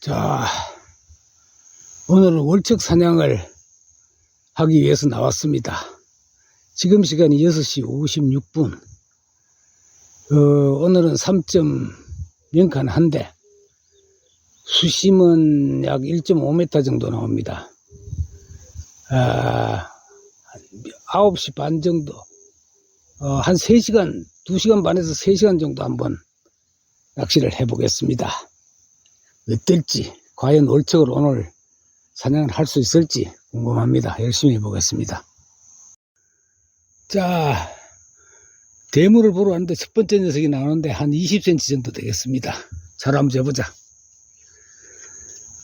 자, 오늘은 월척 사냥을 하기 위해서 나왔습니다. 지금 시간이 6시 56분. 어, 오늘은 3점 연칸 한 대. 수심은 약 1.5m 정도 나옵니다. 아, 9시 반 정도. 어, 한 3시간, 2시간 반에서 3시간 정도 한번 낚시를 해보겠습니다. 어떨지, 과연 월척을 오늘 사냥을 할 수 있을지 궁금합니다. 열심히 해보겠습니다. 자, 대물을 보러 왔는데 첫 번째 녀석이 나오는데 한 20cm 정도 되겠습니다. 잘 한번 재보자.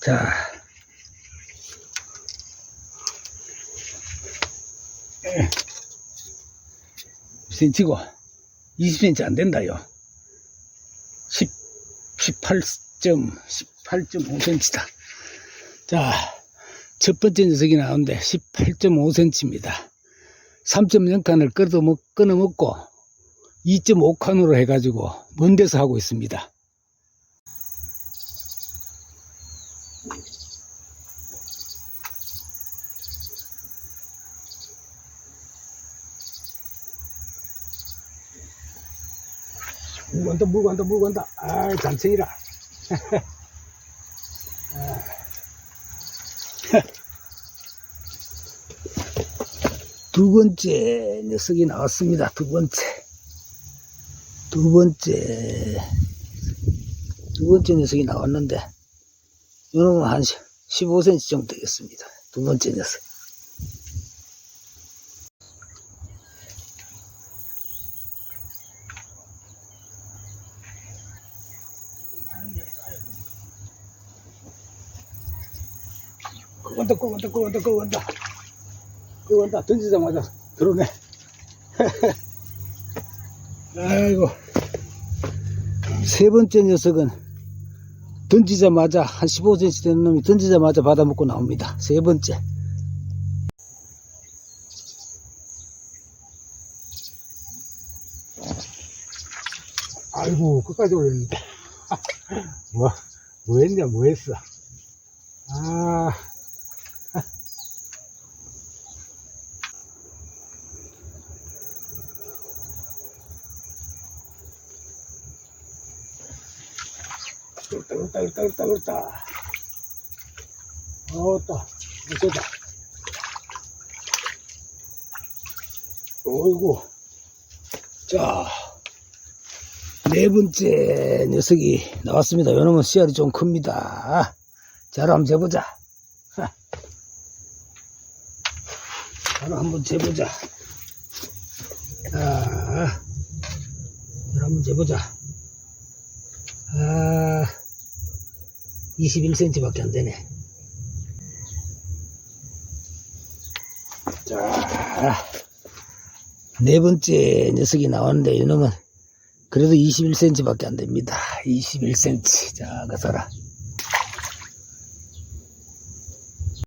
자, 예. 10cm고 20cm 안 된다요. 10, 18점, 18.5cm다. 자, 첫 번째 녀석이 나오는데 18.5cm입니다. 3.0칸을 끊어, 먹, 끊어 먹고 2.5칸으로 해가지고 먼 데서 하고 있습니다. 간다, 물고 간다. 아, 잔챙이라. 두 번째 녀석이 나왔습니다. 두 번째. 두 번째. 두 번째 녀석이 나왔는데, 이놈은 한 15cm 정도 되겠습니다. 두 번째 녀석. 끌어간다, 끌어간다, 끌어간다, 끌어간다. 끌어간다. 던지자마자 들어오네. 아이고. 세 번째 녀석은 던지자마자 한 15cm 되는 놈이 던지자마자 받아먹고 나옵니다. 세 번째. 아이고, 끝까지 올렸는데. 뭐, 뭐 했냐, 뭐 했어. 아. 그렇다, 그렇다, 그렇다, 그렇다, 그렇다. 어따, 어쩌다. 어이구. 자, 네 번째 녀석이 나왔습니다. 요놈은 씨알이 좀 큽니다. 자, 한번 재보자. 하. 바로 한번 재보자. 자, 한번 재보자. 아, 21cm밖에 안 되네. 자, 네 번째 녀석이 나왔는데 이놈은 그래도 21cm밖에 안 됩니다. 21cm. 자, 그 사람.